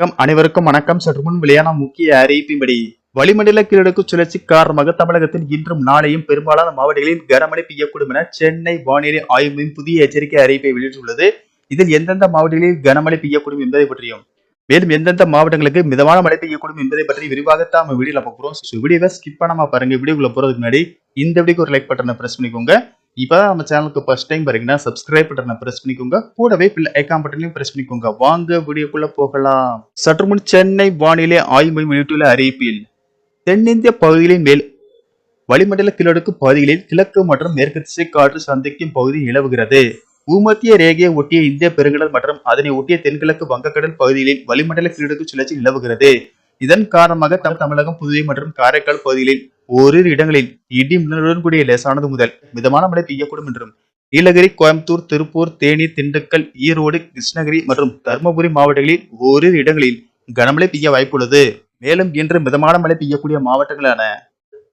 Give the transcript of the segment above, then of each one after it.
வணக்கம். அனைவருக்கும் வணக்கம். சற்று முன் வெளியான முக்கிய அறிவிப்பின்படி வளிமண்டல கீழடுக்கு சுழற்சி காரணமாக தமிழகத்தில் இன்றும் நாளையும் பெரும்பாலான மாவட்டங்களில் கனமழை பெய்யக்கூடும் என சென்னை வானிலை ஆய்வு மையம் புதிய எச்சரிக்கை அறிவிப்பை வெளியிட்டுள்ளது. இதில் எந்தெந்த மாவட்டங்களில் கனமழை பெய்யக்கூடும் என்பதை பற்றியும் மேலும் எந்தெந்த மாவட்டங்களுக்கு மிதமான மழை பெய்யக்கூடும் என்பதை பற்றி விரிவாகத்தான் நம்ம வீடியோல பார்க்குறோம் ஸோ வீடியோவை ஸ்கிப் பண்ணாம பாருங்க. வீடியோக்குள்ள போறதுக்கு முன்னாடி இந்த வீடியோக்கு ஒரு லைக் பட்டனை பிரஸ் பண்ணிக்கோங்க. இப்போ நம்ம சேனலுக்கு ஃபர்ஸ்ட் டைம் வரீங்கன்னா சப்ஸ்கிரைப் பட்டனை ப்ரெஸ் பண்ணிக்கோங்க. கூடவே பில் ஐக்கான் பட்டனையும் ப்ரெஸ் பண்ணிக்கோங்க. வாங்க வீடியோக்குள்ள போகலாம். சற்று முன் சென்னை வானிலை ஆய்வு மையம் வெளியிட்டுள்ள அறிவிப்பில் தென்னிந்திய பகுதிகளின் மேல் வளிமண்டல கீழடுக்கு பகுதிகளில் கிழக்கு மற்றும் மேற்கு திசை காற்று சந்திக்கும் பகுதி நிலவுகிறது. பூமத்திய ரேகையை ஒட்டிய இந்திய பெருங்கடல் மற்றும் அதனை ஒட்டிய தென்கிழக்கு வங்கக்கடல் பகுதிகளில் வளிமண்டல கீழடுக்கு சுழற்சி நிலவுகிறது. இதன் காரணமாக தமிழ் தமிழகம் புதுவை மற்றும் காரைக்கால் பகுதிகளில் ஓரிரு இடங்களில் இடி மின்னலுடன் கூடிய லேசானது முதல் மிதமான மழை பெய்யக்கூடும் என்றும் நீலகிரி கோயம்புத்தூர் திருப்பூர் தேனி திண்டுக்கல் ஈரோடு கிருஷ்ணகிரி மற்றும் தருமபுரி மாவட்டங்களில் ஓரிரு இடங்களில் கனமழை பெய்ய வாய்ப்புள்ளது. மேலும் இன்று மிதமான மழை பெய்யக்கூடிய மாவட்டங்களான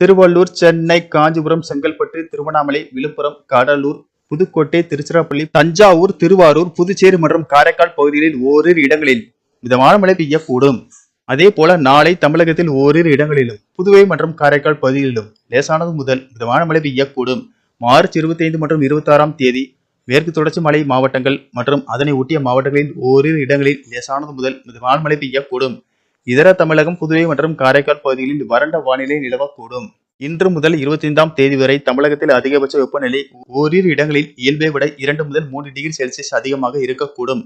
திருவள்ளூர் சென்னை காஞ்சிபுரம் செங்கல்பட்டு திருவண்ணாமலை விழுப்புரம் கடலூர் புதுக்கோட்டை திருச்சிராப்பள்ளி தஞ்சாவூர் திருவாரூர் புதுச்சேரி மற்றும் காரைக்கால் பகுதிகளில் ஓரிரு இடங்களில் மிதமான மழை பெய்யக்கூடும். அதே போல நாளை தமிழகத்தில் ஓரிரு இடங்களிலும் புதுவை மற்றும் காரைக்கால் பகுதிகளிலும் லேசானது முதல் மிதமான மழை பெய்யக்கூடும். மார்ச் இருபத்தி ஐந்து மற்றும் இருபத்தி ஆறாம் தேதி மேற்கு தொடர்ச்சி மலை மாவட்டங்கள் மற்றும் அதனை ஒட்டிய மாவட்டங்களில் ஓரிரு இடங்களில் லேசானது முதல் மிதமான மழை பெய்யக்கூடும். இதர தமிழகம் புதுவை மற்றும் காரைக்கால் பகுதிகளில் வறண்ட வானிலை நிலவக்கூடும். இன்று முதல் இருபத்தி ஐந்தாம் தேதி வரை தமிழகத்தில் அதிகபட்ச வெப்பநிலை ஓரிரு இடங்களில் இயல்பை விட இரண்டு முதல் மூன்று டிகிரி செல்சியஸ் அதிகமாக இருக்கக்கூடும்.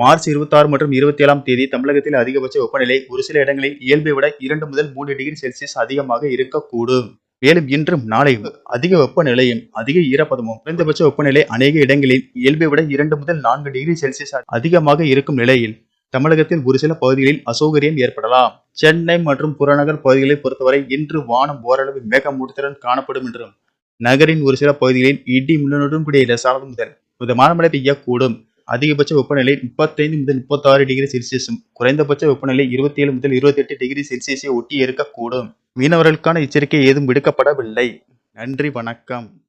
மார்ச் இருபத்தாறு மற்றும் இருபத்தி ஏழாம் தேதி தமிழகத்தில் அதிகபட்ச வெப்பநிலை ஒரு சில இடங்களில் இயல்பை விட இரண்டு முதல் மூன்று டிகிரி செல்சியஸ் அதிகமாக இருக்கக்கூடும். மேலும் இன்றும் நாளையும் அதிக வெப்பநிலையும் அதிக ஈரப்பதமும் குறைந்தபட்ச வெப்பநிலை அநேக இடங்களில் இயல்பை விட இரண்டு முதல் நான்கு டிகிரி செல்சியஸ் அதிகமாக இருக்கும் நிலையில் தமிழகத்தில் ஒரு சில பகுதிகளில் அசௌகரியம் ஏற்படலாம். சென்னை மற்றும் புறநகர் பகுதிகளை பொறுத்தவரை இன்று வானம் ஓரளவு மேகமூட்டத்துடன் காணப்படும் என்றும் நகரின் ஒரு சில பகுதிகளில் இடி மின்னலுடன் கூடிய லேசானது முதல் மிதமான மழை பெய்யக்கூடும். அதிகபட்ச வெப்பநிலை முப்பத்தைந்து முதல் முப்பத்தாறு டிகிரி செல்சியஸும் குறைந்தபட்ச வெப்பநிலை இருபத்தி ஏழு முதல் இருபத்தி எட்டு டிகிரி செல்சியஸை ஒட்டி இருக்கக்கூடும் மீனவர்களுக்கான எச்சரிக்கை ஏதும் விடுக்கப்படவில்லை. நன்றி வணக்கம்.